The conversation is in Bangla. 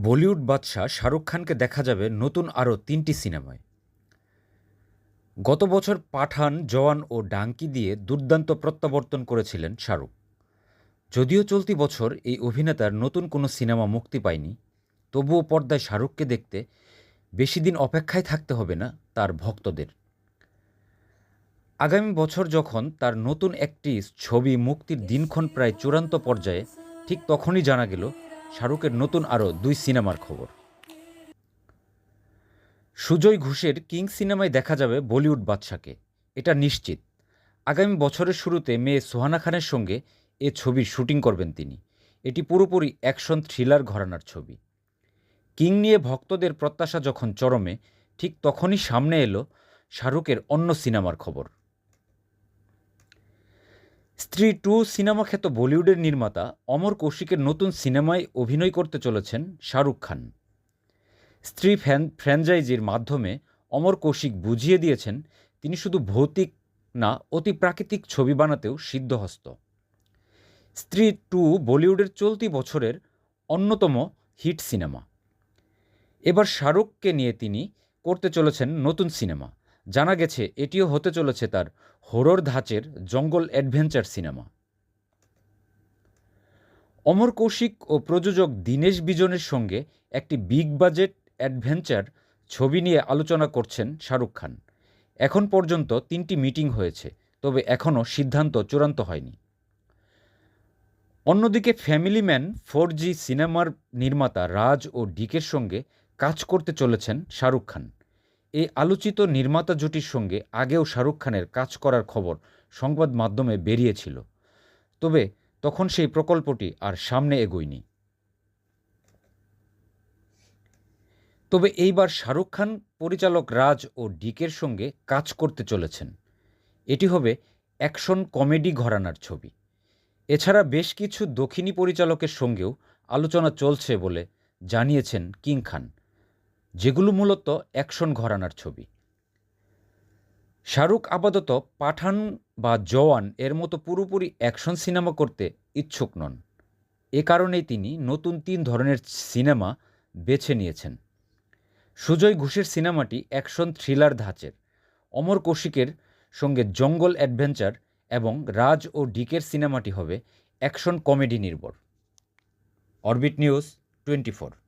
বলিউড বাদশা শাহরুখ খানকে দেখা যাবে নতুন আরও তিনটি সিনেমায়। গত বছর পাঠান, জওয়ান ও ডাঙ্কি দিয়ে দুর্দান্ত প্রত্যাবর্তন করেছিলেন শাহরুখ। যদিও চলতি বছর এই অভিনেতার নতুন কোনো সিনেমা মুক্তি পায়নি, তবুও পর্দায় শাহরুখকে দেখতে বেশি দিন অপেক্ষায় থাকতে হবে না তার ভক্তদের। আগামী বছর যখন তার নতুন একটি ছবি মুক্তির দিনক্ষণ প্রায় চূড়ান্ত পর্যায়ে, ঠিক তখনই জানা গেল শাহরুখের নতুন আরও দুই সিনেমার খবর। সুজয় ঘোষের কিং সিনেমায় দেখা যাবে বলিউড বাদশাকে। এটা নিশ্চিত। আগামী বছরের শুরুতে মেয়ে সোহানা খানের সঙ্গে এ ছবির শুটিং করবেন তিনি। এটি পুরোপুরি অ্যাকশন থ্রিলার ঘরানার ছবি। কিং নিয়ে ভক্তদের প্রত্যাশা যখন চরমে, ঠিক তখনই সামনে এলো শাহরুখের অন্য সিনেমার খবর। স্ত্রী টু সিনেমা খ্যাত বলিউডের নির্মাতা অমর কৌশিকের নতুন সিনেমায় অভিনয় করতে চলেছেন শাহরুখ খান। স্ত্রী ফ্যান, ফ্র্যাঞ্চাইজির মাধ্যমে অমর কৌশিক বুঝিয়ে দিয়েছেন, তিনি শুধু ভৌতিক না, অতি প্রাকৃতিক ছবি বানাতেও সিদ্ধহস্ত। স্ত্রী টু বলিউডের চলতি বছরের অন্যতম হিট সিনেমা। এবার শাহরুখকে নিয়ে তিনি করতে চলেছেন নতুন সিনেমা। জানা গেছে, এটিও হতে চলেছে তার হরর ধাঁচের জঙ্গল অ্যাডভেঞ্চার সিনেমা। অমর কৌশিক ও প্রযোজক দীনেশ বিজনের সঙ্গে একটি বিগ বাজেট অ্যাডভেঞ্চার ছবি নিয়ে আলোচনা করছেন শাহরুখ খান। এখন পর্যন্ত তিনটি মিটিং হয়েছে, তবে এখনও সিদ্ধান্ত চূড়ান্ত হয়নি। অন্যদিকে ফ্যামিলি ম্যান ফোর জি সিনেমার নির্মাতা রাজ ও ডিকের সঙ্গে কাজ করতে চলেছেন শাহরুখ খান। এই আলোচিত নির্মাতা জুটির সঙ্গে আগেও শাহরুখ খানের কাজ করার খবর সংবাদ মাধ্যমে বেরিয়েছিল। তবে তখন সেই প্রকল্পটি আর সামনে এগোয়নি। তবে এইবার শাহরুখ খান, পরিচালক রাজ ও ডিকের সঙ্গে কাজ করতে চলেছেন। এটি হবে অ্যাকশন কমেডি ঘরানার ছবি। এছাড়া বেশ কিছু দক্ষিণী পরিচালকের সঙ্গেও আলোচনা চলছে বলে জানিয়েছেন কিং খান। যেগুলো মূলত অ্যাকশন ঘরানার ছবি। শাহরুখ আপাতত পাঠান বা জওয়ান এর মতো পুরোপুরি অ্যাকশন সিনেমা করতে ইচ্ছুক নন। এ কারণেই তিনি নতুন তিন ধরনের সিনেমা বেছে নিয়েছেন। সুজয় ঘোষের সিনেমাটি অ্যাকশন থ্রিলার ধাঁচের, অমর কৌশিকের সঙ্গে জঙ্গল অ্যাডভেঞ্চার এবং রাজ ও ডিকের সিনেমাটি হবে অ্যাকশন কমেডি নির্ভর। Orbit News twenty four.